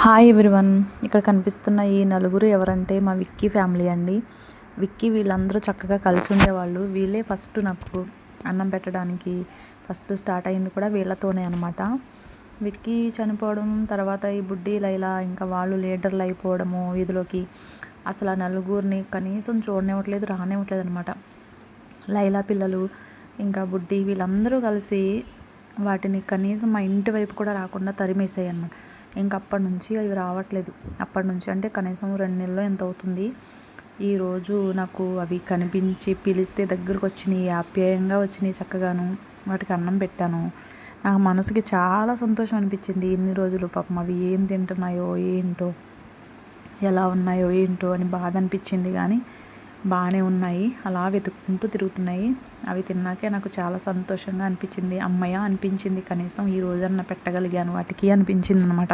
Hi everyone ఇక్కడ కనిపిస్తున్న ఈ నలుగురు ఎవరంటే మా విక్కీ ఫ్యామిలీ అండి. విక్కీ వీళ్ళందరూ చక్కగా కలిసి ఉండేవాళ్ళు. వీళ్ళే ఫస్ట్ నాకు అన్నం పెట్టడానికి ఫస్ట్ స్టార్ట్ అయింది కూడా వీళ్ళతోనే అనమాట విక్కీ చనిపోవడం తర్వాత ఈ బుడ్డి లైలా ఇంకా వాళ్ళు లీడర్లు అయిపోవడము వీధిలోకి అసలు ఆ నలుగురిని కనీసం చూడనివ్వట్లేదు రానివ్వట్లేదు అనమాట లైలా పిల్లలు ఇంకా బుడ్డి వీళ్ళందరూ కలిసి వాటిని కనీసం మా ఇంటి వైపు కూడా రాకుండా తరిమేసాయి అన్నమాట. ఇంక అప్పటి నుంచి అవి రావట్లేదు. అప్పటి నుంచి అంటే కనీసం రెండు నెలలు ఎంత అవుతుంది? ఈరోజు నాకు అవి కనిపించి పిలిస్తే దగ్గరకు వచ్చినాయి ఆప్యాయంగా వచ్చినాయి చక్కగాను. వాటికి అన్నం పెట్టాను. నాకు మనసుకి చాలా సంతోషం అనిపించింది. ఇన్ని రోజులు పాపం అవి ఏం తింటున్నాయో ఏంటో ఎలా ఉన్నాయో ఏంటో అని బాధ అనిపించింది. కానీ బాగానే ఉన్నాయి. అలా వెతుక్కుంటూ తిరుగుతున్నాయి. అవి తిన్నాకే నాకు చాలా సంతోషంగా అనిపించింది. అమ్మయ్య అనిపించింది. కనీసం ఈ రోజన్నా పెట్టగలిగాను. వాటికి అనిపించింది అనమాట